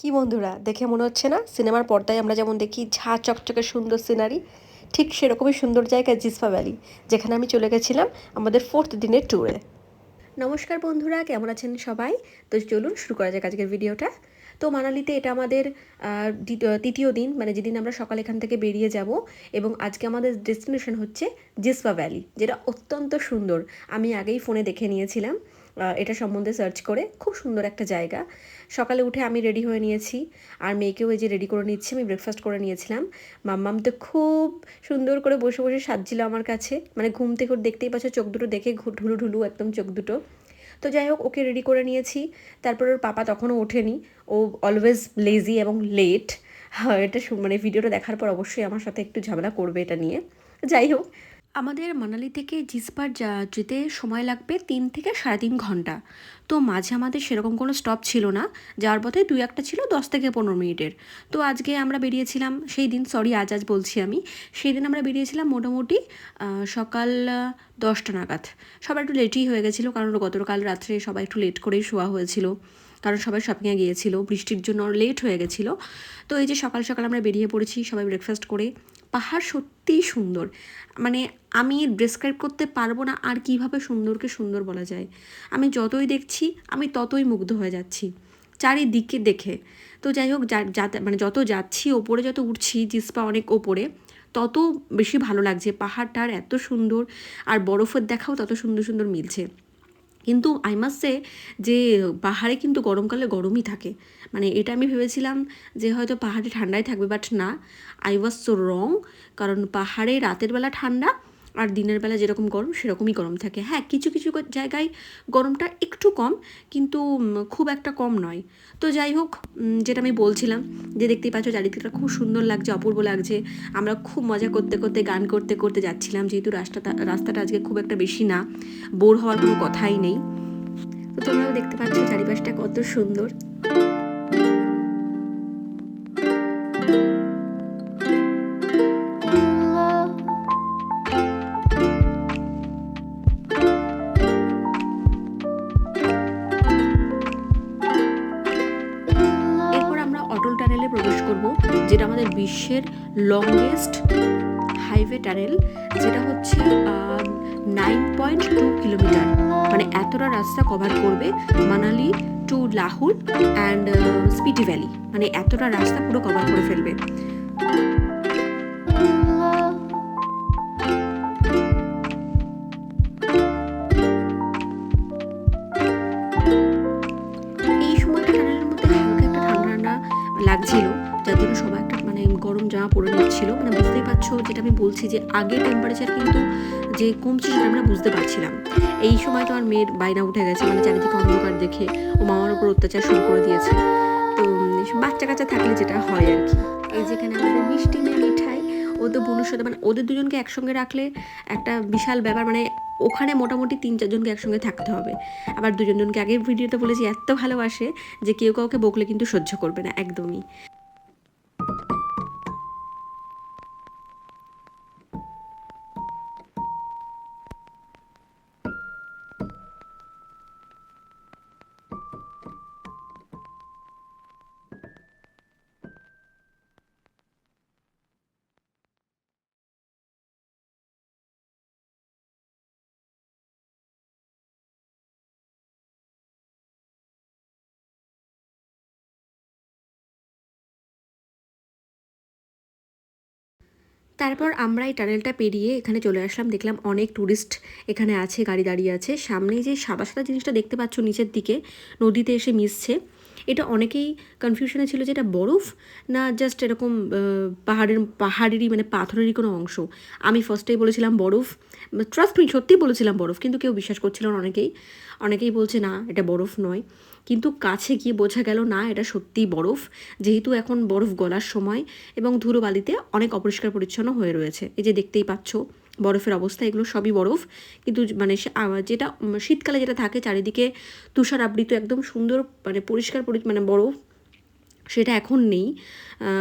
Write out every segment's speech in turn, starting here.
কি বন্ধুরা, দেখে মনে হচ্ছে না? সিনেমার পর্দায় আমরা যেমন দেখি ঝা চকচকে সুন্দর সিনারি, ঠিক সেরকমই সুন্দর জায়গা জিসফা ভ্যালি, যেখানে আমি চলে গেছিলাম আমাদের ফোর্থ দিনের ট্যুরে নমস্কার বন্ধুরা, কেমন আছেন সবাই? তো চলুন শুরু করা যাক আজকের ভিডিওটা। তো মানালিতে এটা আমাদের তৃতীয় দিন মানে যেদিন আমরা সকাল এখান থেকে বেরিয়ে যাব, এবং আজকে আমাদের ডেস্টিনেশন হচ্ছে জিসপা ভ্যালি, যেটা অত্যন্ত সুন্দর। আমি আগেই ফোনে দেখে নিয়েছিলাম। এটা সম্বন্ধে সার্চ করে খুব সুন্দর একটা জায়গা। সকালে উঠে আমি রেডি হয়ে নিয়েছি। আর মেয়েকেও এই যে রেডি করে নিচ্ছি, আমি ব্রেকফাস্ট করে নিয়েছিলাম। মাম্মাম তো খুব সুন্দর করে বসে বসে সাজছিল আমার কাছে। মানে ঘুম থেকে দেখতেই পাচ্ছ, চোখ দুটো দেখে ঢুলু ঢুলু একদম চোখ দুটো। তো যাই হোক, ওকে রেডি করে নিয়েছি। তারপর ওর পাপা তখনও ওঠেনি। ও অলওয়েজ লেজি এবং লেট হ্যাঁ এটা মানে ভিডিওটা দেখার পর অবশ্যই আমার সাথে একটু ঝামেলা করবে এটা নিয়ে। যাই হোক আমাদের মানালি থেকে জিসপার যা যেতে সময় লাগবে তিন থেকে সাড়ে তিন ঘণ্টা। তো মাঝে আমাদের সেরকম কোনো স্টপ ছিল না, যাওয়ার পথে দুই একটা ছিল দশ থেকে পনেরো মিনিটের। তো আজকে আমরা বেরিয়েছিলাম, সেই দিন সরি আজ আজ বলছি আমি, সেই দিন আমরা বেরিয়েছিলাম মোটামুটি সকাল দশটা নাগাদ। সবাই একটু লেটই হয়ে গেছিল, কারণ গতকাল রাত্রে সবাই একটু লেট করেই শোয়া হয়েছিল। কারণ সবাই শপিংয়ে গিয়েছিল, বৃষ্টির জন্য লেট হয়ে গেছিল। তো এই যে সকাল সকাল আমরা বেরিয়ে পড়েছি, সবাই ব্রেকফাস্ট করে। পাহাড় সত্যিই সুন্দর। মানে আমি ডিসক্রাইব করতে পারব না আর কীভাবে সুন্দরকে সুন্দর বলা যায়। আমি যতই দেখছি, আমি ততই মুগ্ধ হয়ে যাচ্ছি। চারিদিকে দেখে। তো যাই হোক যাতে মানে যত যাচ্ছি, ওপরে যত উঠছি, জিসপা অনেক ওপরে, তত বেশি ভালো লাগছে। পাহাড়টার এত সুন্দর, আর বরফের দেখাও তত সুন্দর সুন্দর মিলছে। কিন্তু আই সে যে পাহাড়ে কিন্তু গরমকালে গরমই থাকে। মানে এটা আমি ভেবেছিলাম যে হয়তো পাহাড়ে ঠান্ডাই থাকবে বাট না আই ওয়াজ সো রং কারণ পাহাড়ে রাতের বেলা ঠান্ডা আর দিনের বেলা যেরকম গরম, সেরকমই গরম থাকে। হ্যাঁ কিছু কিছু জায়গায় গরমটা একটু কম, কিন্তু খুব একটা কম নয়। তো যাই হোক যেটা আমি বলছিলাম, যে দেখতেই পাচ্ছ চারিদিকটা খুব সুন্দর লাগছে, অপূর্ব লাগছে। আমরা খুব মজা করতে করতে, গান করতে করতে যাচ্ছিলাম, যেহেতু রাস্তাটা রাস্তাটা আজকে খুব একটা বেশি না, বোর হওয়ার কোনো কথাই নেই। তো তোমরাও দেখতে পাচ্ছ চারিপাশটা কত সুন্দর। বিশ্বের লংগেস্ট হাইওয়ে টানেল যেটা হচ্ছে নাইন পয়েন্ট টু কিলোমিটার মানে এতটা রাস্তা কভার করবে Manali to Lahaul and Spiti valley মানে এতটা রাস্তা পুরো কভার করে ফেলবে। জামা পরে নিচ্ছিল মানে বুঝতেই পারছ যেটা আমি বলছি যে আগে টেম্পারেচার কিন্তু যে কমছে সেটা আমরা বুঝতে পারছিলাম। এই সময় তো আমার মেয়ের বাইনা উঠে গেছে মানে চারিদিকে অন্ধকার দেখে ও মামার উপর অত্যাচার শুরু করে দিয়েছে। তো বাচ্চা কাচ্চা থাকলে যেটা হয় আর কি। এই যেখানে আমাদের মিষ্টি মেয়ে মিঠাই, ও তো বোনের সাথে মানে ওদের দুজনকে একসঙ্গে রাখলে একটা বিশাল ব্যাপার মানে ওখানে মোটামুটি তিন চারজনকে একসঙ্গে থাকতে হবে। আবার দুজনজনকে আগের ভিডিওতে বলেছি, এত ভালোবাসে যে কেউ কাউকে বকলে কিন্তু সহ্য করবে না, একদমই। তারপর আমরা এই টানেলটা পেরিয়ে এখানে চলে আসলাম। দেখলাম অনেক ট্যুরিস্ট এখানে আছে, গাড়ি দাঁড়িয়ে আছে। সামনে যে সাদা সাদা জিনিসটা দেখতে পাচ্ছ নিচের দিকে, নদীতে এসে মিশছে। এটা অনেকেই কনফিউশনে ছিল যে এটা বরফ না জাস্ট এরকম পাহাড়ের, পাহাড়েরই মানে পাথরেরই কোনো অংশ। আমি ফার্স্টেই বলেছিলাম বরফ। ট্রাস্ট মি সত্যিই বলেছিলাম বরফ, কিন্তু কেউ বিশ্বাস করছিল না অনেকেই। অনেকেই বলছে, না, এটা বরফ নয়। কিন্তু কাছে গিয়ে বোঝা গেল, না, এটা সত্যিই বরফ। যেহেতু এখন বরফ গলার সময় এবং ধুলোবালিতে অনেক অপরিষ্কার পরিচ্ছন্ন হয়ে রয়েছে। এই যে দেখতেই পাচ্ছ বরফের অবস্থা, এগুলো সবই বরফ। কিন্তু মানে যেটা শীতকালে যেটা থাকে, চারিদিকে তুষার আবৃত, একদম সুন্দর মানে পরিষ্কার পরি- মানে বরফ, সেটা এখন নেই।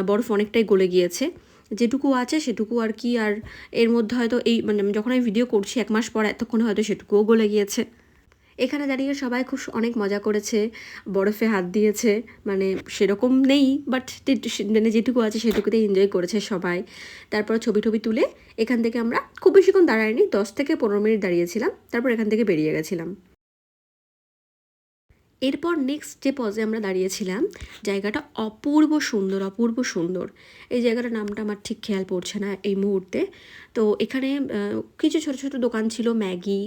বরফ অনেকটাই গলে গিয়েছে। যেটুকু আছে সেটুকু আর কি, আর এর মধ্যে হয়তো এই মানে যখন আমি ভিডিও করছি, এক মাস পর এতক্ষণ হয়তো সেটুকুও গলে গিয়েছে। এখানে দাঁড়িয়ে সবাই খুব অনেক মজা করেছে, বরফে হাত দিয়েছে মানে সেরকম নেই বাট মানে যেটুকু আছে সেটুকুতে এনজয় করেছে সবাই। তারপর ছবি টবি তুলে এখান থেকে আমরা খুব বেশিক্ষণ দাঁড়াইনি দশ থেকে পনেরো মিনিট দাঁড়িয়েছিলাম, তারপর এখান থেকে বেরিয়ে গেছিলাম। এরপর নেক্সট যে পজে আমরা দাঁড়িয়েছিলাম, জায়গাটা অপূর্ব সুন্দর অপূর্ব সুন্দর। এই জায়গাটার নামটা আমার ঠিক খেয়াল পড়ছে না এই মুহূর্তে। তো এখানে কিছু ছোট ছোট দোকান ছিল, ম্যাগি,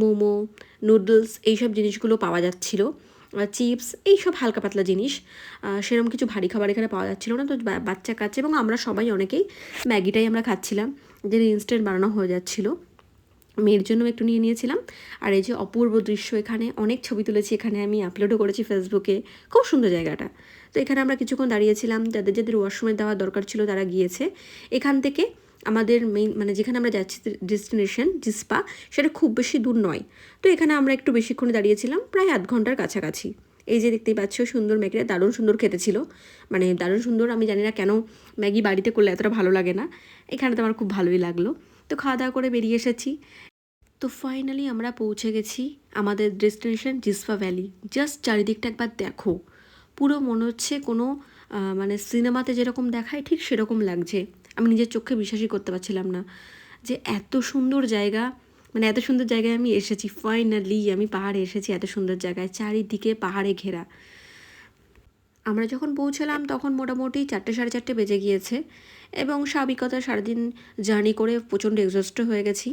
মোমো, নুডলস এইসব জিনিসগুলো পাওয়া যাচ্ছিল। চিপস এইসব হালকা পাতলা জিনিস। সেরকম কিছু ভারী খাবার এখানে পাওয়া যাচ্ছিল না। তো বাচ্চা কাচ্চা এবং আমরা সবাই অনেকেই ম্যাগিটাই আমরা খাচ্ছিলাম। যে ইনস্ট্যান্ট বানানো হয়ে যাচ্ছিল। মেয়ের জন্য একটু নিয়ে নিয়েছিলাম। আর এই যে অপূর্ব দৃশ্য এখানে, অনেক ছবি তুলেছি, এখানে আমি আপলোডও করেছি ফেসবুকে খুব সুন্দর জায়গাটা। তো এখানে আমরা কিছুক্ষণ দাঁড়িয়েছিলাম, যাদের যাদের ওয়াশরুমে দেওয়ার দরকার ছিল তারা গিয়েছে। এখান থেকে আমাদের মেইন মানে যেখানে আমরা যাচ্ছি ডেস্টিনেশন জিসপা সেটা খুব বেশি দূর নয়। তো এখানে আমরা একটু বেশিক্ষণ দাঁড়িয়েছিলাম, প্রায় আধ ঘণ্টার কাছাকাছি। এই যে দেখতেই পাচ্ছ, সুন্দর ম্যাগিটা দারুণ সুন্দর খেতে ছিল। মানে দারুণ সুন্দর, আমি জানি না কেন ম্যাগি বাড়িতে করলে এতটা ভালো লাগে না। এখানে তো আমার খুব ভালোই লাগল। তো খাওয়া দাওয়া করে বেরিয়ে এসেছি। তো ফাইনালি আমরা পৌঁছে গেছি আমাদের ডেস্টিনেশন জিসফা ভ্যালি জাস্ট চারিদিকটা একবার দেখো। পুরো মনে হচ্ছে কোনো মানে সিনেমাতে যেরকম দেখায় ঠিক সেরকম লাগছে। আমি নিজের চোখে বিশ্বাসই করতে পারছিলাম না যে এত সুন্দর জায়গা মানে এত সুন্দর জায়গায় আমি এসেছি। ফাইনালি আমি পাহাড়ে এসেছি এত সুন্দর জায়গায়, চারিদিকে পাহাড়ে ঘেরা। আমরা যখন পৌঁছলাম তখন মোটামুটি চারটে সাড়ে চারটে বেজে গিয়েছে এবং স্বাভাবিকতা সারাদিন জার্নি করে প্রচণ্ড এক্সস্ট হয়ে গেছি।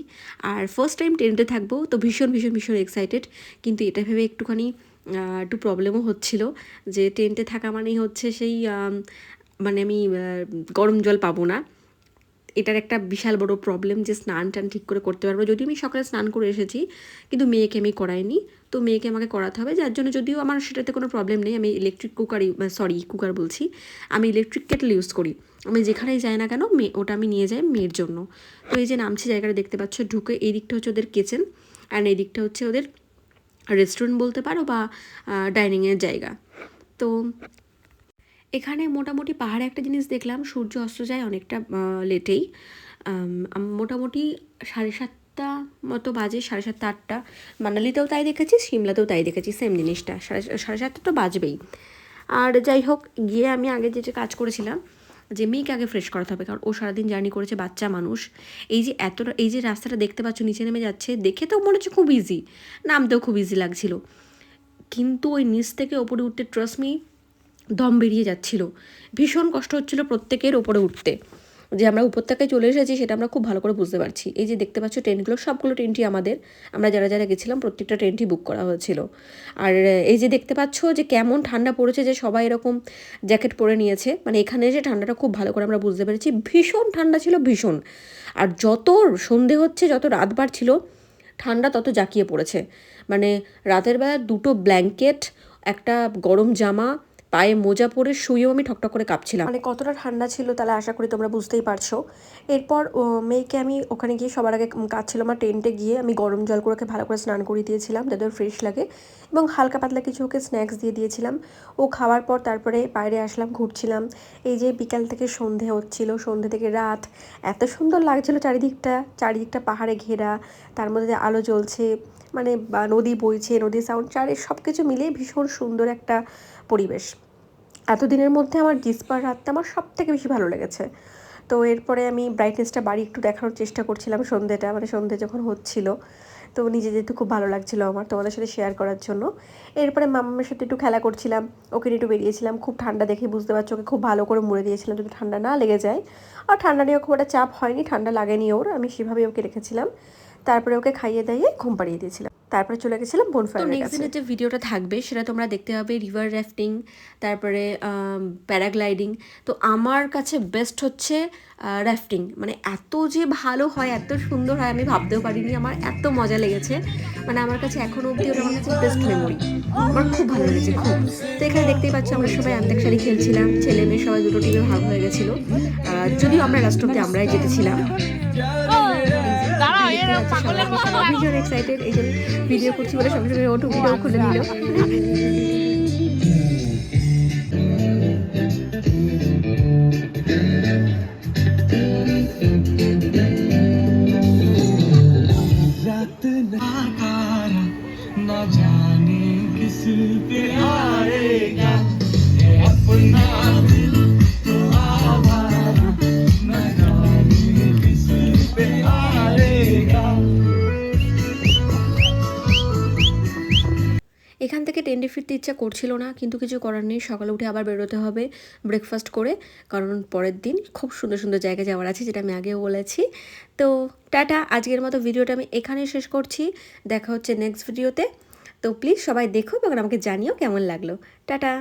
আর ফার্স্ট টাইম ট্রেনতে থাকব তো ভীষণ ভীষণ ভীষণ এক্সাইটেড কিন্তু এটা ভেবে একটুখানি একটু প্রবলেমও হচ্ছিল যে ট্রেনতে থাকা মানেই হচ্ছে সেই মানে আমি গরম জল পাবো না। এটার একটা বিশাল বড় প্রবলেম যে স্নান টান ঠিক করে করতে পারব। যদিও আমি সকালে স্নান করে এসেছি, কিন্তু মেয়েকে আমি করাইনি। তো মেয়েকে আমাকে করাতে হবে, যার জন্য যদিও আমার সেটাতে কোনো প্রবলেম নেই। আমি ইলেকট্রিক কুকারই সরি কুকার বলছি। আমি ইলেকট্রিক কেটল ইউজ করি। আমি যেখানেই যাই না কেন মেয়ে ওটা আমি নিয়ে যাই মেয়ের জন্য। তো এই যে নামছি জায়গাটা দেখতে পাচ্ছ, ঢুকে এই দিকটা হচ্ছে ওদের কিচেন অ্যান্ড এই দিকটা হচ্ছে ওদের রেস্টুরেন্ট বলতে পারো বা ডাইনিংয়ের জায়গা। তো এখানে মোটামুটি পাহাড়ে একটা জিনিস দেখলাম, সূর্য অস্ত যায় অনেকটা লেটেই। মোটামুটি সাড়ে সাতটা মতো বাজে, সাড়ে সাতটা, আটটা। মানালিতেও তাই দেখেছি, সিমলাতেও তাই দেখেছি সেম জিনিসটা। সাড়ে সাড়ে সাতটা তো বাজবেই। আর যাই হোক, গিয়ে আমি আগে যে কাজ করেছিলাম, যে মেয়েকে আগে ফ্রেশ করাতে হবে, কারণ ও সারাদিন জার্নি করেছে, বাচ্চা মানুষ। এই যে এতটা এই যে রাস্তাটা দেখতে পাচ্ছ, নিচে নেমে যাচ্ছে, দেখে তো মনে হচ্ছে খুব ইজি নামতেও খুব ইজি লাগছিল। কিন্তু ওই নিচ থেকে ওপরে উঠতে ট্রাস্ট মি দম বেরিয়ে যাচ্ছিল। ভীষণ কষ্ট হচ্ছিল প্রত্যেকের ওপরে উঠতে। যে আমরা উপত্যকায় চলে এসেছি সেটা আমরা খুব ভালো করে বুঝতে পারছি। এই যে দেখতে পাচ্ছ ট্রেনগুলো, সবগুলো ট্রেনটি আমাদের। আমরা যারা যারা গেছিলাম, প্রত্যেকটা ট্রেনটি বুক করা হয়েছিল। আর এই যে দেখতে পাচ্ছ যে কেমন ঠান্ডা পড়েছে যে সবাই এরকম জ্যাকেট পরে নিয়েছে। মানে এখানে এসে ঠান্ডাটা খুব ভালো করে আমরা বুঝতে পেরেছি। ভীষণ ঠান্ডা ছিল, ভীষণ। আর যত সন্ধে হচ্ছে, যত রাত বাড়ছিল, ঠান্ডা তত জাঁকিয়ে পড়েছে। মানে রাতের বেলা দুটো ব্ল্যাঙ্কেট, একটা গরম জামা পায়ে মোজা পরে শুয়েও আমি ঠকঠক করে কাঁপছিলাম। মানে কতটা ঠান্ডা ছিল তাহলে আশা করি তোমরা বুঝতেই পারছ। এরপর মেয়েকে আমি ওখানে গিয়ে সবার আগে কাজ ছিল আমার টেন্টে গিয়ে আমি গরম জল করে ভালো করে স্নান করিয়ে দিয়েছিলাম, যাতে ফ্রেশ লাগে এবং হালকা পাতলা কিছু ওকে স্ন্যাক্স দিয়ে দিয়েছিলাম। ও খাওয়ার পর তারপরে বাইরে আসলাম, ঘুরছিলাম। এই যে বিকাল থেকে সন্ধে হচ্ছিল, সন্ধে থেকে রাত। এত সুন্দর লাগছিল চারিদিকটা চারিদিকটা পাহাড়ে ঘেরা, তার মধ্যে আলো জ্বলছে। মানে নদী বইছে, নদীর সাউন্ড চারি সব কিছু মিলিয়ে ভীষণ সুন্দর একটা পরিবেশ। এতদিনের মধ্যে আমার জিসপার রাতটা আমার সব থেকে বেশি ভালো লেগেছে। তো এরপরে আমি ব্রাইটনেসটা বাড়ি একটু দেখানোর চেষ্টা করছিলাম সন্ধেটা মানে সন্ধে যখন হচ্ছিল, তো নিজে যেহেতু খুব ভালো লাগছিল আমার তোমাদের সাথে শেয়ার করার জন্য। এরপরে মামার সাথে একটু খেলা করছিলাম, ওকে একটু বেরিয়েছিলাম, খুব ঠান্ডা দেখে বুঝতে পারছ ওকে খুব ভালো করে মুড়ে দিয়েছিলাম যদি ঠান্ডা না লেগে যায়। আর ঠান্ডা নিয়ে খুব একটা চাপ হয়নি, ঠান্ডা লাগেনি ওর, আমি সেভাবেই ওকে রেখেছিলাম। তারপরে ওকে খাইয়ে দাইয়ে ঘুম পাড়িয়ে দিয়েছিলাম। তারপরে চলে গেছিলাম তো বনফায়ারের নেক্সট দিনের যে ভিডিওটা থাকবে সেটা তোমরা দেখতে পাবে রিভার র্যাফটিং তারপরে প্যারাগ্লাইডিং তো আমার কাছে বেস্ট হচ্ছে র্যাফটিং মানে এত যে ভালো হয় এত সুন্দর হয় আমি ভাবতেও পারিনি। আমার এত মজা লেগেছে। মানে আমার কাছে এখনও অবধি ওটা আমার কাছে বেস্ট মেমোরি আমার খুব ভালো লেগেছে খুব। তো এখানে দেখতেই পাচ্ছি আমরা সবাই আন্তাক্ষরী খেলছিলাম। ছেলে মেয়ে সবাই দুটো টিমে ভাগ হয়ে গেছিল। যদিও আমরা লাস্ট অব্দি আমরাই জিতেছিলাম। দাঁড়াও এরকম পাগলের মতো সবাই ভীষণ এক্সাইটেড এই যে ভিডিও করছি বলে সঙ্গে সঙ্গে ওটু ভিডিও খুলে নিল रात नजारा न টেন্ডে ফিরতে ইচ্ছা করছিল না, কিন্তু কিছু করার নেই। সকালে উঠে আবার বেরোতে হবে ব্রেকফাস্ট করে, কারণ পরের দিন খুব সুন্দর সুন্দর জায়গায় যাওয়ার আছে, যেটা আমি আগেও বলেছি। তো টাটা, আজকের মতো ভিডিওটা আমি এখানেই শেষ করছি। দেখা হচ্ছে নেক্সট ভিডিওতে তো। প্লিজ সবাই দেখো এবং আমাকে জানিও কেমন লাগল। টাটা!